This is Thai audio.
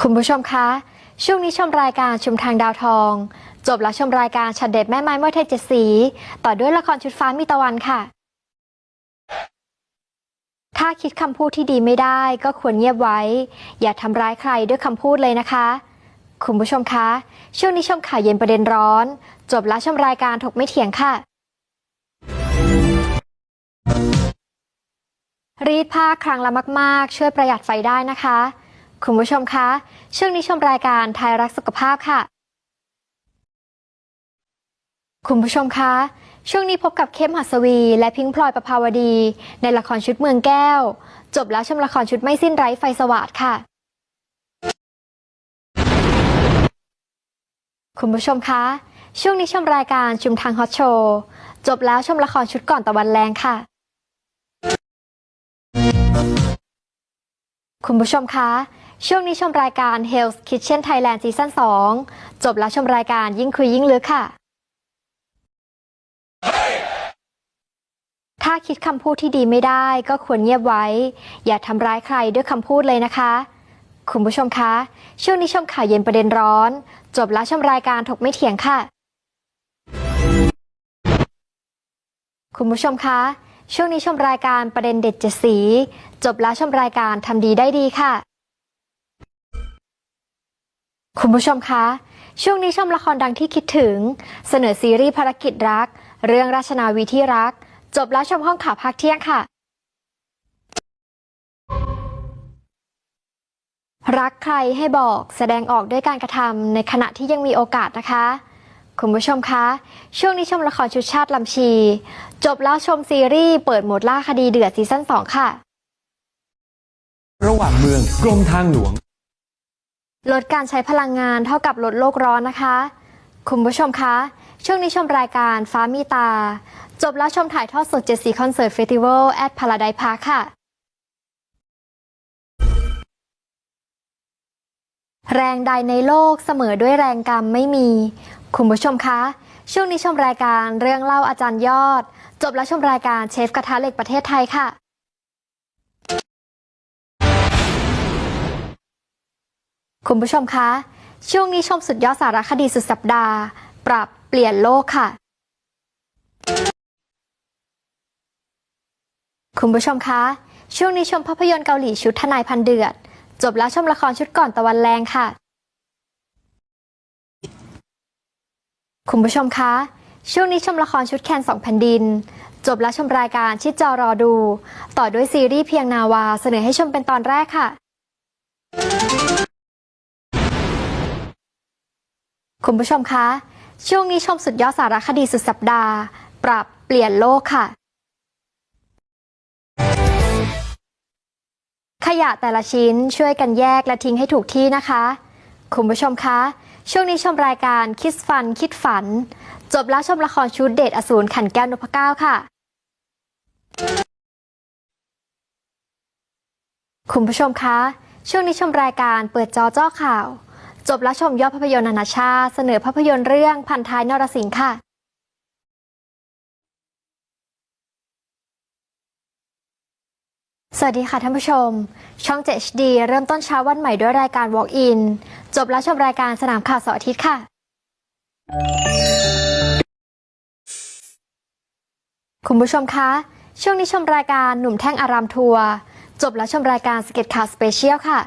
คุณผู้ชมคะ ช่วงนี้ชมรายการชุมทางดาวทอง จบแล้วชมรายการชัดเด็ดแม่ไม้มวยไทยเจ็ดสี ต่อด้วยละครชุดฟ้ามีตะวันค่ะ ถ้าคิดคำพูดที่ดีไม่ได้ก็ควรเงียบไว้ อย่าทำร้ายใครด้วยคำพูดเลยนะคะ คุณผู้ชมคะ ช่วงนี้ชมข่าวเย็นประเด็นร้อน จบแล้วชมรายการถกไม่เถียงค่ะรีดผ้าครั้งละมาก ๆ ช่วยประหยัดไฟได้นะคะ คุณผู้ชมคะ ช่วงนี้ชมรายการไทยรักสุขภาพค่ะ คุณผู้ชมคะ ช่วงนี้พบกับเข้มหัสวี และพิงพลอยประภาวดี ในละครชุดเมืองแก้ว จบแล้วชมละครชุดไม่สิ้นไร้ไฟสวัสดค่ะ คุณผู้ชมคะ ช่วงนี้ชมรายการชุมทางฮอตโชว์จบแล้วชมละครชุดก่อนตะวันแรงค่ะ คุณผู้ชมคะ ช่วงนี้ชมรายการ Health Kitchen Thailand ซีซั่น2 จบแล้วชมรายการยิ่งคุยยิ่งลึกค่ะ ถ้าคิดคำพูดที่ดีไม่ได้ก็ควรเงียบไว้ อย่าทำร้ายใครด้วยคำพูดเลยนะคะ คุณผู้ชมคะ ช่วงนี้ชมข่าวเย็นประเด็นร้อน จบแล้วชมรายการถกไม่เถียงค่ะ คุณผู้ชมคะ ช่วงนี้ชมรายการประเด็นเด็ดเจ็ดสี จบแล้วชมรายการทำดีได้ดีค่ะ คุณผู้ชมคะ ช่วงนี้ชมละครดังที่คิดถึง เสนอซีรีส์ภารกิจรัก เรื่องราชนาวีที่รัก จบแล้วชมห้องข่าวพักเที่ยงค่ะ รักใครให้บอกแสดงออกด้วยการกระทำในขณะที่ยังมีโอกาสนะคะ คุณผู้ชมคะ ช่วงนี้ชมละครชุดชาติลำชี จบแล้วชมซีรีส์เปิดโหมดล่าคดีเดือดซีซั่น2ค่ะ ระหว่างเมืองกรมทางหลวง ลดการใช้พลังงานเท่ากับลดโลกร้อนนะคะ คุณผู้ชมคะ ช่วงนี้ชมรายการฟ้ามีตา จบแล้วชมถ่ายทอดสดเจ็ดสีคอนเสิร์ตเฟสติวัลแอดพาราไดพาร์คค่ะ แรงใดในโลกเสมอด้วยแรงกรรมไม่มี คุณผู้ชมคะ ช่วงนี้ชมรายการเรื่องเล่าอาจารย์ยอด จบแล้วชมรายการเชฟกระทะเหล็กประเทศไทยค่ะ คุณผู้ชมคะ ช่วงนี้ชมสุดยอดสารคดีสุดสัปดาห์ ปรับเปลี่ยนโลกค่ะ คุณผู้ชมคะ ช่วงนี้ชมภาพยนตร์เกาหลีชุดทนายพันเดือด จบแล้วชมละครชุดก่อนตะวันแรงค่ะ คุณผู้ชมคะ ช่วงนี้ชมละครชุดแคนสองแผ่นดิน จบแล้วชมรายการชิดจอรอดู ต่อด้วยซีรีส์เพียงนาวาเสนอให้ชมเป็นตอนแรกค่ะ คุณผู้ชมคะ ช่วงนี้ชมสุดยอดสารคดีสุดสัปดาห์ ปรับเปลี่ยนโลกค่ะ ขยะแต่ละชิ้นช่วยกันแยกและทิ้งให้ถูกที่นะคะ คุณผู้ชมคะ ช่วงนี้ชมรายการคิดฟันคิดฝัน จบแล้วชมละครชุดเดทอสูรขันแก้วนพเก้าค่ะ คุณผู้ชมคะ ช่วงนี้ชมรายการเปิดจอจ้อข่าว จบแล้วชมยอดภาพยนตร์นานาชาติเสนอภาพยนตร์เรื่องพันท้ายนรสิงห์ค่ะสวัสดีค่ะท่านผู้ชม ช่อง 7HD เริ่มต้นเช้าวันใหม่ด้วยรายการ Walk In จบแล้วชมรายการสนามข่าวเสาร์อาทิตย์ค่ะ คุณผู้ชมคะ ช่วงนี้ชมรายการหนุ่มแท่งอารามทัวร์จบแล้วชมรายการสเก็ตข่าวสเปเชียลค่ะ